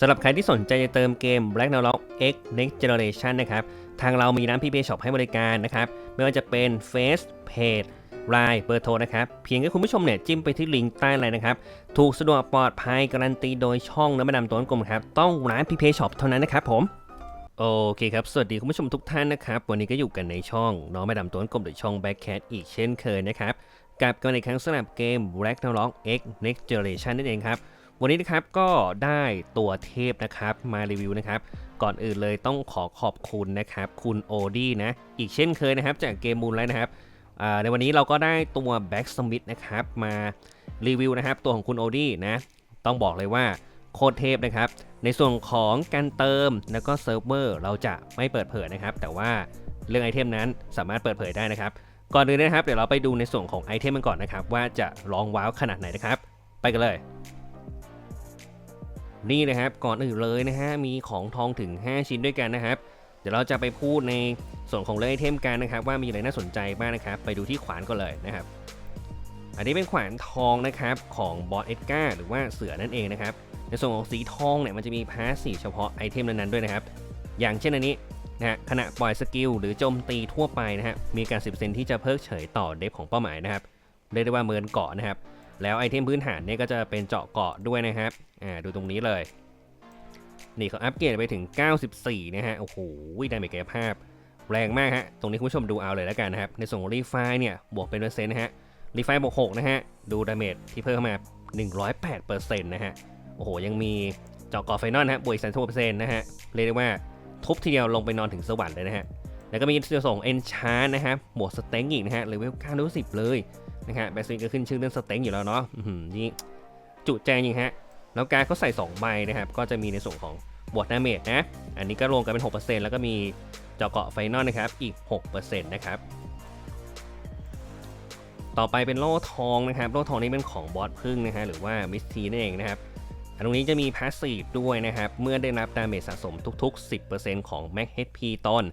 สำหรับใครที่สนใจจะเติมเกม Black n o l o g X Next Generation นะครับ ทางเรามีร้านพี a ช็อปให้บริการนะครับ ไม่ว่าจะเป็น Face Page ไลน์เบอร์โทรนะครับ เพียงแค่คุณผู้ชมเนี่ยจิ้มไปที่ลิงก์ใต้ไลน์นะครับ ถูกสะดวกปลอดภัยการันตีโดยช่องน้ำมันำตัวกลมครับ ต้องร้านพี a ช็อปเท่านั้นนะครับผมโอเคครับ สวัสดีคุณผู้ชมทุกท่านนะครับ วันนี้ก็อยู่กันในช่องน้องไม่ดำตัวกลมหรือช่อง Backcat อีกเช่นเคยนะครับ กับกันในครั้งสำหรับเกม Black n o l o g X Next Generation นั่นเองครับ วันนี้นะครับก็ได้ตัวเทพนะครับมารีวิวนะครับ ก่อนอื่นเลยต้องขอขอบคุณนะครับ คุณโอดี้นะ อีกเช่นเคยนะครับจากเกมมูลไลท์นะครับในวันนี้เราก็ได้ตัวแบ็กสมิธนะครับมารีวิวนะครับ ตัวของคุณโอดี้นะ ต้องบอกเลยว่าโคตรเทพนะครับ ในส่วนของการเติมแล้วก็เซิร์ฟเวอร์เราจะไม่เปิดเผยนะครับ แต่ว่าเรื่องไอเทมนั้นสามารถเปิดเผยได้นะครับ ก่อนอื่นนะครับ เดี๋ยวเราไปดูในส่วนของไอเทมกันก่อนนะครับ ว่าจะร้องว้าวขนาดไหนนะครับ ไปกันเลย นี่นะครับก่อนอื่นเลยนะฮะมีของทองถึง 5 ชิ้นด้วยกันนะครับ เดี๋ยวเราจะไปพูดในส่วนของเรื่องไอเทมกันนะครับ ว่ามีอะไรน่าสนใจบ้างนะครับ ไปดูที่ขวานก่อนเลยนะครับ อันนี้เป็นขวานทองนะครับของบอสเอ็ดการ์หรือว่าเสือนั่นเองนะครับ ในส่วนของสีทองเนี่ยมันจะมีพาสสีเฉพาะไอเทมนั้นๆด้วยนะครับ อย่างเช่นอันนี้นะฮะขณะปล่อยสกิลหรือโจมตีทั่วไปนะฮะมีการ10%ที่จะเพิกเฉยต่อเดฟของเป้าหมายนะครับเรียกได้ว่าเมินเกาะนะครับ แล้วไอเทมพื้นฐานเนี่ยก็จะเป็นเจาะเกาะด้วยนะครับ อ่าดูตรงนี้เลย นี่เขาอัปเกรดไปถึง 94 นะฮะ โอ้โหได้เมกายภาพ แรงมากฮะ ตรงนี้คุณผู้ชมดูเอาเลยแล้วกันนะครับ ในส่วนของรีไฟเนี่ยบวกเป็นเปอร์เซ็นต์นะฮะ รีไฟบวก 6 นะฮะ ดูดาเมจที่เพิ่มมา 108%นะฮะ โอ้โห ยังมีเจาะเกาะไฟนอลนะฮะบวกอีก36%นะฮะ เรียกได้ว่าทุบทีเดียวลงไปนอนถึงสวรรค์เลยนะฮะ แล้วก็มีส่งเอนชาร์นะฮะบวกสเต็งอีกนะฮะเลเวล910 เลย นะฮะแบสซินก็ขึ้นชื่อเรื่องสเต็งอยู่แล้วเนาะนี่จุใจจริงฮะ แล้วการเขาใส่2ใบนะครับ ก็จะมีในส่วนของบวกดาเมจนะ อันนี้ก็รวมกันเป็น 6%แล้วก็มีเจาะเกาะไฟนอลนะครับ อีก 6%นะครับ ต่อไปเป็นโล่ทองนะครับ โล่ทองนี้เป็นของบอสพึ่งนะฮะ หรือว่ามิสทีนั่นเองนะครับ อันตรงนี้จะมีพาสซีฟด้วยนะครับ เมื่อได้รับดาเมจสะสมทุก ๆ 10%ของ Max HP ต้น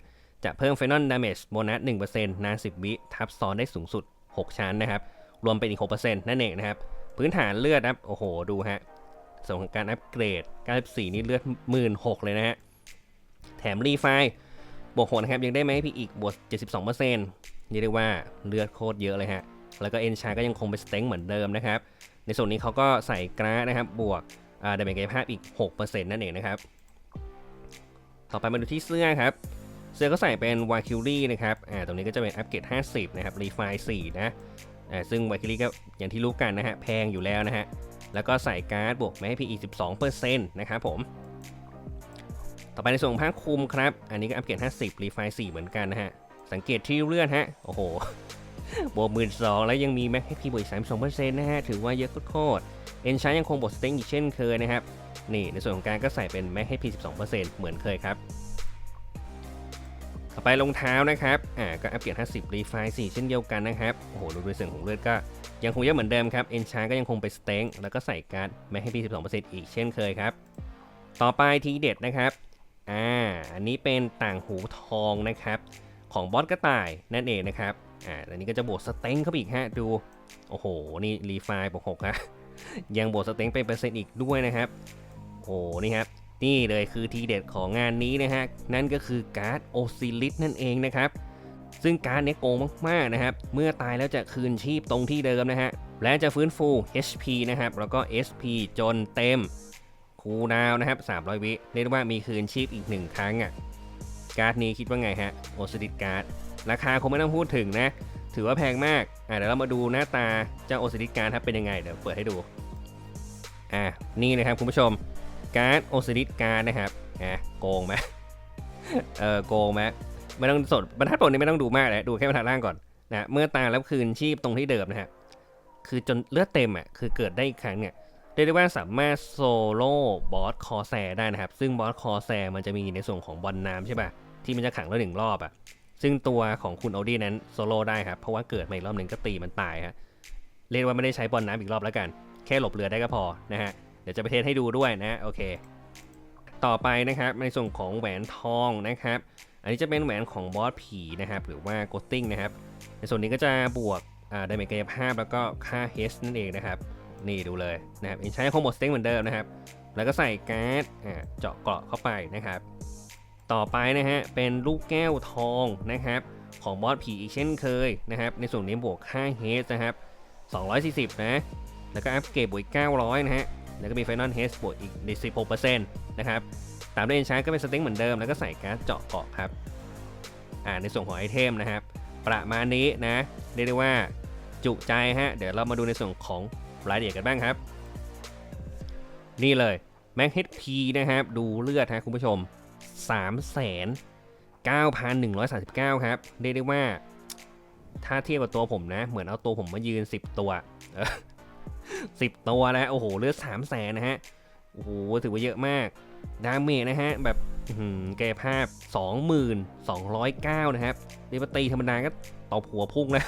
จะเพิ่ม Final Damage โบนัส1%นาน 10 วิ ทับซ้อนได้สูงสุด 6 ชั้นนะครับ รวมเป็นอีก 6%นั่นเองนะครับ พื้นฐานเลือดนะครับ โอ้โห ดูฮะส่วนของการอัปเกรด 94 นี่เลือด 16,000เลยนะฮะ แถมรีไฟบวก6นะครับ ยังได้ไหมพี่อีกบวก 72%เรียกได้ว่าเลือดโคตรเยอะเลยฮะ แล้วก็เอนชาก็ยังคงเป็นสเต็งเหมือนเดิมนะครับ ในส่วนนี้เขาก็ใส่กราฟนะครับ บวกอ่าดาเมจกายภาพอีก 6%นั่นเองนะครับ ต่อไปมาดูที่เสื้อครับ เสือก็ใส่เป็น w a k i l i นะครับ อ่า ตรงนี้ก็จะเป็นอัปเกรด 50 นะครับ รีไฟ4นะ อ่า ซึ่ง w a k i l i ก็อย่างที่รู้กันนะฮะ แพงอยู่แล้วนะฮะ แล้วก็ใส่การ์ดบวกแม้พีอีก12%นะครับผม ต่อไปในส่วนของผ้าคลุมครับ อันนี้ก็อัปเกรด 50 รีไฟ4เหมือนกันนะฮะ สังเกตที่เลื่อดฮะ โอ้โห บวกหมื่นสองแล้วยังมีแม็กให้พีบวกอีก32%นต์นะฮะ ถือว่าเยอะโคตรเอนชายังคงบทสเต็งอีกเช่นเคยนะครับ นี่ในส่วนของการก็ใส่เป็นแม็กให้พี12%เหมือนเคยครับ ไปรองเท้านะครับ อ่า ก็อัปเกรด50 รีไฟ4เช่นเดียวกันนะครับ โอ้โห ดูด้วยเสียงของเลือดก็ยังคงเยอะเหมือนเดิมครับ เอนชาก็ยังคงเป็นสเต็งแล้วก็ใส่การ์ดแม็กให้พี12%อีกเช่นเคยครับ ต่อไปทีเด็ดนะครับ อ่า อันนี้เป็นต่างหูทองนะครับ ของบอสกระต่ายนั่นเองนะครับ อ่า อันนี้ก็จะบวกสเต็งเข้าไปอีกฮะ ดู โอ้โห นี่รีไฟบวก6ฮะยังบวกสเต็งเป็นเปอร์เซ็นต์อีกด้วยนะครับ โอ้นี่ครับ นี่เลยคือทีเด็ดของงานนี้นะฮะ นั่นก็คือการ์ดโอซิลิสนั่นเองนะครับ ซึ่งการ์ดเนี้ยโกงมากๆนะครับ เมื่อตายแล้วจะคืนชีพตรงที่เดิมนะฮะ และจะฟื้นฟู HP นะครับ แล้วก็ SP จนเต็ม คูดาวนะครับ 300 วิเรียกได้ว่ามีคืนชีพอีก1ครั้งอะ การ์ดนี้คิดว่าไงฮะ โอซิลิสการ์ด ราคาคงไม่ต้องพูดถึงนะ ถือว่าแพงมาก อะเดี๋ยวเรามาดูหน้าตาเจ้าโอซิลิสการ์ดครับเป็นยังไง เดี๋ยวเปิดให้ดู อะ นี่นะครับคุณผู้ชม การ์ดโอซิลิสการ์ดนะครับอะโกงไหมเออโกงไหมไม่ต้องสดบรรทัดบนนี้ไม่ต้องดูมากเลยดูแค่บรรทัดล่างก่อนนะเมื่อตายแล้วคืนชีพตรงที่เดิมนะฮะคือจนเลือดเต็มอะคือเกิดได้อีกครั้งเนี่ยเรียกได้ว่าสามารถโซโล่บอสคอแซได้นะครับ ซึ่งบอสคอแซมันจะมีในส่วนของบอลน้ำใช่ป่ะที่มันจะขังแล้วหนึ่งรอบอะซึ่งตัวของคุณโอดี้นั้นโซโล่ได้ครับ เพราะว่าเกิดมาอีกรอบหนึ่งก็ตีมันตายฮะเรียกว่าไม่ได้ใช้บอลน้ำอีกรอบแล้วกัน แค่หลบเรือได้ก็พอนะฮะ เดี๋ยวจะไปเทสให้ดูด้วยนะโอเค ต่อไปนะครับในส่วนของแหวนทองนะครับ อันนี้จะเป็นแหวนของบอสผีนะครับหรือว่าโกตติ้งนะครับในส่วนนี้ก็จะบวกอ่าดาเมจกายภาพแล้วก็ค่าเฮสนั่นเองนะครับนี่ดูเลยนะครับใช้คอมโบสเต็งเหมือนเดิมนะครับ แล้วก็ใส่การ์ดเจาะเกราะเข้าไปนะครับ ต่อไปนะฮะเป็นลูกแก้วทองนะครับของบอสผีอีกเช่นเคยนะครับในส่วนนี้บวกค่าเฮสนะครับ240 นะ แล้วก็อัพเกรดบวกอีก900 นะฮะ แล้วก็มีไฟนอลเฮสบวกอีก16%นะครับตามด้วยเอนชาร์ก็เป็นสเต็งเหมือนเดิม แล้วก็ใส่การ์ดเจาะเกาะครับอ่าในส่วนของไอเทมนะครับ ประมาณนี้นะเรียกได้ว่าจุใจฮะ เดี๋ยวเรามาดูในส่วนของรายละเอียดกันบ้างครับ นี่เลย Max HP นะครับ ดูเลือดฮะคุณผู้ชม3 9 9,139 ครับ เรียกได้ว่า ถ้าเทียบกับตัวผมนะ เหมือนเอาตัวผมมายืน 10 ตัว เออ10ตัวนะโอ้โหเลือด3 0 0แสนนะฮะโอ้โหถือว่าเยอะมากดาเมจนะฮะแบบอื้อหือแกภาพ2209 นะครับเรียกว่าตีธรรมดาก็ตบหัวพุ่งนะ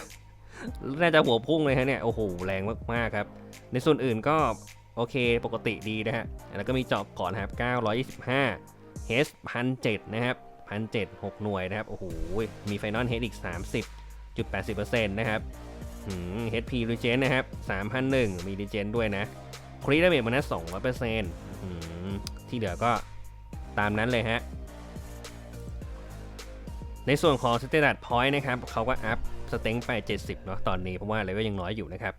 น่าจะหัวพุ่งเลยฮะเนี่ย โอ้โห แรงมากๆครับ ในส่วนอื่นก็โอเคปกติดีนะฮะ แล้วก็มีเจาะก่อนนะครับ 925 h พันเนะครับพันเจ็ดหกหน่วยนะครับ โอ้โห มีไฟนอลเฮดอีก 30.80%นะครับ อืม HP Regen นะครับ3,001 มี Regen ด้วยนะครีดเมจมันนะ200%อืมที่เหลือก็ตามนั้นเลยฮะ ในส่วนของ Status Point นะครับเขาก็อัพสเต็งไป 70 เนาะตอนนี้เพราะว่าเลเวลยังน้อยอยู่นะครับ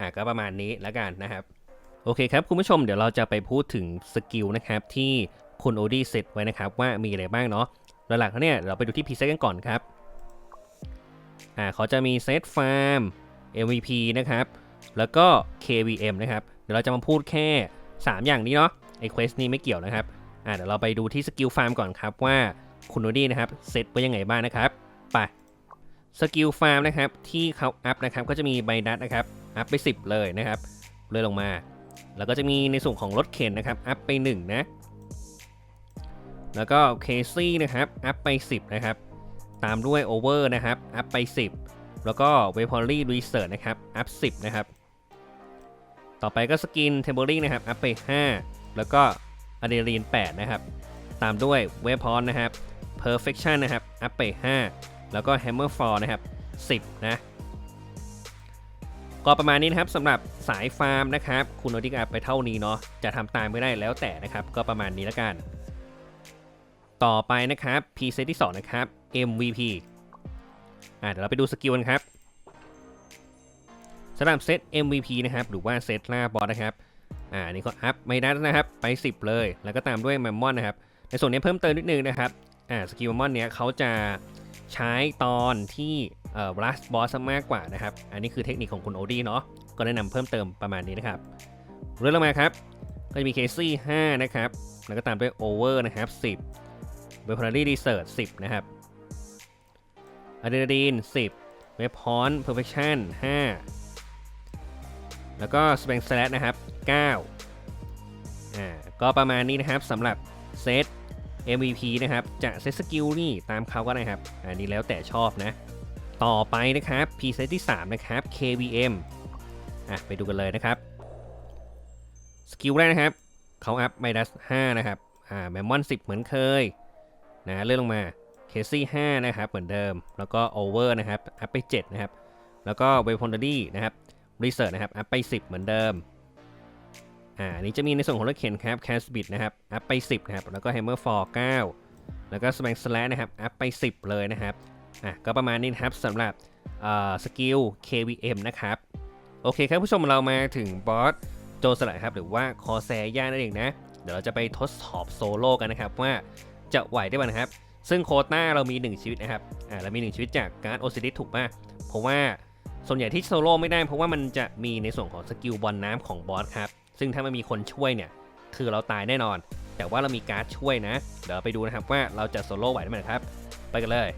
อะก็ประมาณนี้แล้วกันนะครับ โอเคครับ คุณผู้ชมเดี๋ยวเราจะไปพูดถึงสกิลนะครับ ที่คุณโอดี้เซตไว้นะครับ ว่ามีอะไรบ้างเนาะหลักๆแล้วเนี่ยเราไปดูที่พีเซตกันก่อนครับ อ่าเขาจะมีเซตฟาร์ม MVP นะครับ แล้วก็ KVM นะครับ เดี๋ยวเราจะมาพูดแค่ 3 อย่างนี้เนาะไอเควสนี้ไม่เกี่ยวนะครับอ่าเดี๋ยวเราไปดูที่สกิลฟาร์มก่อนครับว่าคุณโอดี้นะครับเซตไว้ยังไงบ้างนะครับไปสกิลฟาร์มนะครับที่เขาอัพนะครับก็จะมีไบดัตนะครับอัพไป 10 เลยนะครับเลื่อนลงมา แล้วก็จะมีในส่วนของรถเข็นนะครับอัพไป 1 นะ แล้วก็เคซี่นะครับอัพไป 10 นะครับ ตามด้วยโอเวอร์นะครับ อัพไป 10 แล้วก็เวพอรี่รีเสิร์ชนะครับ อัพ 10 นะครับ ต่อไปก็สกินเทมเบอรี่นะครับ อัพไป 5 แล้วก็อะดรีน8นะครับ ตามด้วยเวพอนนะครับ Perfection นะครับ อัพไป 5 แล้วก็ Hammer Fall นะครับ 10 นะ ก็ประมาณนี้นะครับสำหรับสายฟาร์มนะครับ คุณโนติกอัพไปเท่านี้เนาะ จะทำตามไม่ได้แล้วแต่นะครับ ก็ประมาณนี้แล้วกัน ต่อไปนะครับ P เซตที่ 2 นะครับ MVP อ่าเดี๋ยวเราไปดูสกิลกันครับสำหรับเซต MVP นะครับ หรือว่าเซตล่าบอสนะครับ อ่านี่ก็อัพไม่ได้นะครับ ไป 10 เลย แล้วก็ตามด้วยแมมมอนนะครับ ในส่วนนี้เพิ่มเติมนิดนึงนะครับ อ่าสกิลแมมมอนเนี้ยเขาจะใช้ตอนที่เอ่อ last boss มากกว่านะครับ อันนี้คือเทคนิคของคุณโอดี้เนาะ ก็แนะนำเพิ่มเติมประมาณนี้นะครับ เรื่อยลงมาครับ ก็จะมีเคซี่5นะครับ แล้วก็ตามด้วย over นะครับ 10เวพอรี่รีเสิร์ช10 นะครับ อะดรีนาลีน10 เวพอนเพอร์เฟคชั่น5 แล้วก็สเปงสแลตนะครับ 9 อ่า ก็ประมาณนี้นะครับสำหรับเซต MVP นะครับ จะเซตสกิลนี่ตามเขาก็ได้ครับ อันนี้แล้วแต่ชอบนะ ต่อไปนะครับ P เซตที่ 3 นะครับ KVM อะ ไปดูกันเลยนะครับ สกิลแรกนะครับ เขาอัพไมดัส5นะครับ อ่า แมมมอน 10 เหมือนเคย นะ เลื่อนลงมา เคซี่5นะครับ เหมือนเดิม แล้วก็โอเวอร์นะครับ อัพไป 7 นะครับ แล้วก็เวฟพอนเดี้นะครับรีเสิร์ชนะครับ อัพไป 10 เหมือนเดิม อ่า นี้จะมีในส่วนของรถเข็นครับแคสบิดนะครับ อัพไป 10 นะครับ แล้วก็ Hammer Fall 9แล้วก็ s p a n k Slash นะครับ อัพไป 10 เลยนะครับ อะ ก็ประมาณนี้นะครับสำหรับสกิล KVM นะครับ โอเคครับผู้ชมเรามาถึงบอสโจสลัดครับ หรือว่าคอแซย่านั่นเองนะ เดี๋ยวเราจะไปทดสอบโซโล่กันนะครับ ว่าจะไหวได้ไหมนะครับ ซึ่งโคต้าเรามี 1 ชีวิตนะครับ อ่าเรามี 1 ชีวิตจากการ์ดโอซิลิสถูกป่ะเพราะว่าส่วนใหญ่ที่โซโล่ไม่ได้เพราะว่ามันจะมีในส่วนของสกิลบอลน้ำของบอสครับ ซึ่งถ้าไม่มีคนช่วยเนี่ย คือเราตายแน่นอน แต่ว่าเรามีการ์ดช่วยนะ เดี๋ยวไปดูนะครับว่าเราจะโซโล่ไหวได้ไหมครับ ไปกันเลย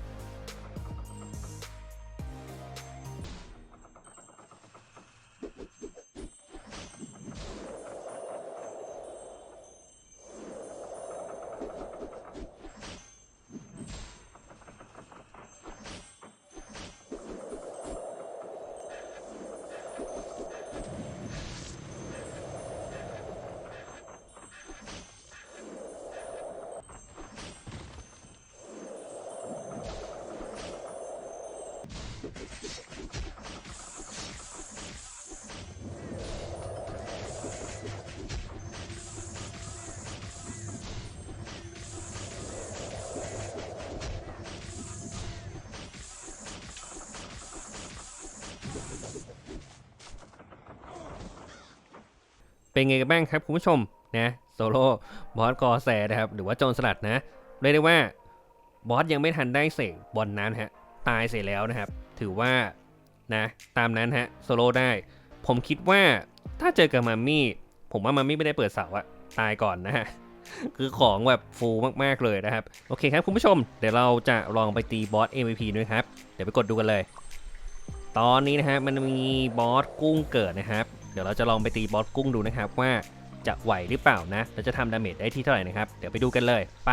เป็นไงกันบ้างครับคุณผู้ชมนะโซโล่บอสกอแซนะครับหรือว่าโจรสลัดนะเรียกได้ว่าบอสยังไม่ทันได้เสกบอลนั้นฮะตายเสียแล้วนะครับ ถือว่านะตามนั้นฮะโซโล่ได้ ผมคิดว่าถ้าเจอกับมามี่ ผมว่ามามี่ไม่ได้เปิดเสาอะตายก่อนนะฮะคือของแบบฟูมากๆเลยนะครับ โอเคครับคุณผู้ชม เดี๋ยวเราจะลองไปตีบอส MVP ด้วยครับ เดี๋ยวไปกดดูกันเลย ตอนนี้นะฮะมันมีบอสกุ้งเกิดนะครับ เดี๋ยวเราจะลองไปตีบอสกุ้งดูนะครับว่าจะไหวหรือเปล่านะ เราจะทำดาเมจได้ที่เท่าไหร่นะครับ เดี๋ยวไปดูกันเลย ไป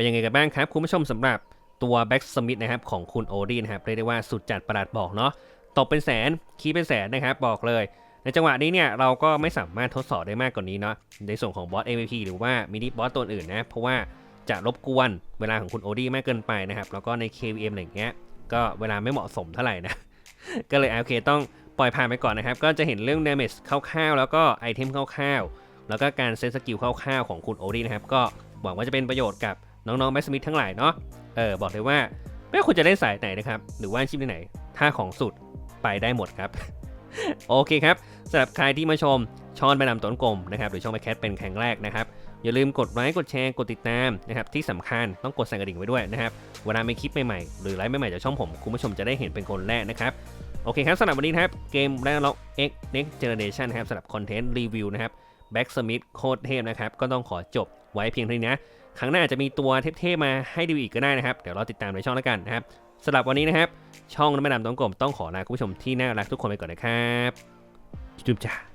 เป็นยังไงกันบ้างครับ คุณผู้ชมสำหรับตัวแบ็กสมิธนะครับของคุณโอดีนะครับเรียกได้ว่าสุดจัดประหลาดบอกเนาะตกเป็นแสนคีเป็นแสนนะครับบอกเลย ในจังหวะนี้เนี่ยเราก็ไม่สามารถทดสอบได้มากกว่านี้เนาะในส่วนของบอส MVP หรือว่ามินิบอสตัวอื่นนะเพราะว่าจะรบกวนเวลาของคุณโอดี้มากเกินไปนะครับ แล้วก็ใน KVM อะไรอย่างเงี้ย ก็เวลาไม่เหมาะสมเท่าไหร่นะ ก็เลยโอเคต้องปล่อยผ่านไปก่อนนะครับ ก็จะเห็นเรื่อง damage คร่าวๆ แล้วก็ไอเทมคร่าวๆ แล้วก็การเซตสกิลคร่าวๆ ของคุณโอดี้นะครับ ก็หวังว่าจะเป็นประโยชน์กับ น้องๆแมสมิธทั้งหลายเนาะเออบอกเลยว่าไม่ว่าคุณจะเล่นสายไหนนะครับ หรือว่าชีพไหนถ้าของสุดไปได้หมดครับ โอเคครับสำหรับใครที่มาชมช่อนไปนำต้นกลมนะครับหรือช่องไปแคทเป็นครั้งแรกนะครับอย่าลืมกดไลค์กดแชร์กดติดตามนะครับที่สำคัญต้องกดสั่นกระดิ่งไว้ด้วยนะครับเวลามีคลิปใหม่ๆหรือไลฟ์ใหม่ๆจากช่องผม คุณผู้ชมจะได้เห็นเป็นคนแรกนะครับโอเคครับสำหรับวันนี้นะครับเกมแรกล็อก X Next Generation นะครับสำหรับคอนเทนต์รีวิวนะครับ Back Smith โคตรเทพนะครับก็ต้องขอจบไว้เพียงเท่านี้นะ ครั้งหน้าจจะมีตัวเทพๆมาให้ดูอีกก็ได้นะครับ เดี๋ยวเราติดตามในช่องแล้วกันนะครับสำหรับวันนี้นะครับ ช่องน้ำมันดำต้องกลมต้องขอลาคุณผู้ชมที่น่ารักทุกคนไปก่อนนะครับจุ๊บจ้า